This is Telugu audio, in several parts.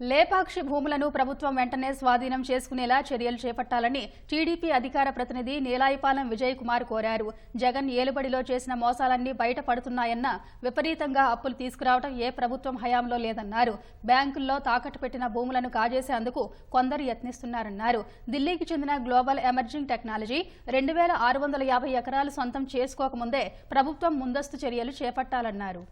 లేపాక్షి భూములను ప్రభుత్వం వెంటనే స్వాధీనం చేసుకునేలా చర్యలు చేపట్టాలని టీడీపీ అధికార ప్రతినిధి నీలాయిపాలెం విజయ్ కుమార్ కోరారు. జగన్ ఏలుబడిలో చేసిన మోసాలన్నీ బయటపడుతున్నాయన్న విపరీతంగా అప్పులు తీసుకురావడం ఏ ప్రభుత్వం హయాంలో లేదన్నారు. బ్యాంకుల్లో తాకట్టు పెట్టిన భూములను కాజేసేందుకు కొందరు యత్నిస్తున్నారన్నారు. ఢిల్లీకి చెందిన గ్లోబల్ ఎమర్జింగ్ టెక్నాలజీ రెండు వేల ఆరు వందల యాభై ఎకరాలు సొంతం చేసుకోకముందే ప్రభుత్వం ముందస్తు చర్యలు చేపట్టాలన్నారు.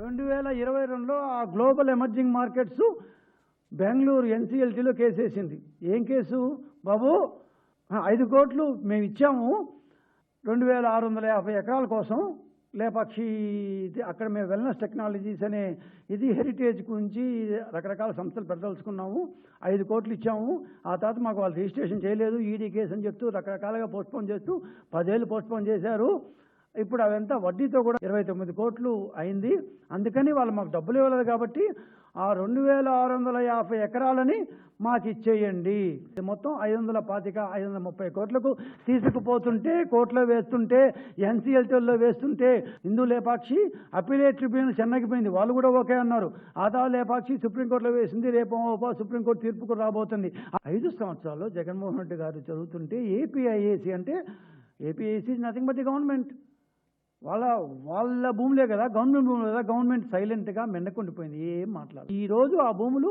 రెండు వేల ఇరవై రెండులో ఆ గ్లోబల్ ఎమర్జింగ్ మార్కెట్స్ బెంగళూరు ఎన్సీఎల్టీలో కేసు వేసింది ఏం కేసు? బాబు ఐదు కోట్లు మేము ఇచ్చాము. రెండు వేల ఆరు వందల యాభై ఎకరాల కోసం లేపాక్షి ఇది అక్కడ మేము వెల్నెస్ టెక్నాలజీస్ అనే ఇది హెరిటేజ్ గురించి రకరకాల సంస్థలు పెట్టదలుచుకున్నాము. ఐదు కోట్లు ఇచ్చాము. ఆ తర్వాత మాకు వాళ్ళు రిజిస్ట్రేషన్ చేయలేదు. ఈడీ కేసు అని చెప్తూ రకరకాలుగా పోస్ట్పోన్ చేస్తూ పదేళ్ళు పోస్ట్పోన్ చేశారు. ఇప్పుడు అవంతా వడ్డీతో కూడా ఇరవై తొమ్మిది కోట్లు అయింది. అందుకని వాళ్ళు మాకు డబ్బులు ఇవ్వలేదు కాబట్టి ఆ రెండు వేల ఆరు వందల యాభై ఎకరాలని మాకు ఇచ్చేయండి. ఇది మొత్తం ఐదు వందల పాతిక ఐదు వందల ముప్పై కోట్లకు తీసుకుపోతుంటే కోర్టులో వేస్తుంటే ఎన్సీఎల్టీలో వేస్తుంటే హిందూ లేపాక్షి అపిలేట్ ట్రిబ్యునల్ చెన్నైకి పోయింది. వాళ్ళు కూడా ఓకే అన్నారు. ఆదా లేపాక్షి సుప్రీంకోర్టులో వేసింది. రేపు ఓపా సుప్రీంకోర్టు తీర్పుకు రాబోతుంది. ఐదు సంవత్సరాల్లో జగన్మోహన్ రెడ్డి గారు చదువుతుంటే ఏపీఐఏసీ అంటే APIC is nothing but the government వాళ్ళ వాళ్ళ భూములే కదా గవర్నమెంట్ భూములు కదా గవర్నమెంట్ సైలెంట్గా మెన్నకుండిపోయింది ఏం మాట్లాడదు. ఈరోజు ఆ భూములు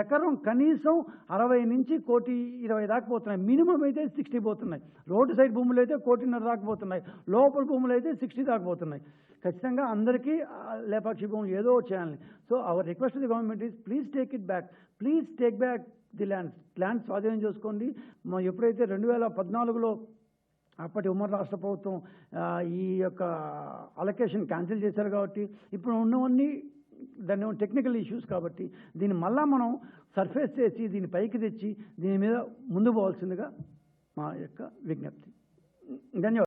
ఎకరం కనీసం అరవై నుంచి కోటి ఇరవై దాకా పోతున్నాయి. మినిమం అయితే సిక్స్టీ పోతున్నాయి. రోడ్డు సైడ్ భూములు అయితే కోటిన్నర దాకా పోతున్నాయి. లోపల భూములు అయితే సిక్స్టీ దాకా పోతున్నాయి. ఖచ్చితంగా అందరికీ లేపాక్షి భూములు ఏదో చేయాలని so our request the government is please take it back please take back the lands land స్వాధీనం చేసుకోండి. మా ఎప్పుడైతే రెండు వేల పద్నాలుగులో అప్పటి ఉమ్మడి రాష్ట్ర ప్రభుత్వం ఈ యొక్క అలొకేషన్ క్యాన్సిల్ చేశారు కాబట్టి ఇప్పుడు ఉన్నవన్నీ దాన్ని టెక్నికల్ ఇష్యూస్ కాబట్టి దీన్ని మళ్ళా మనం సర్ఫేస్ చేసి దీన్ని పైకి తెచ్చి దీని మీద ముందు పోవాల్సిందిగా మా యొక్క విజ్ఞప్తి. ధన్యవాదాలు.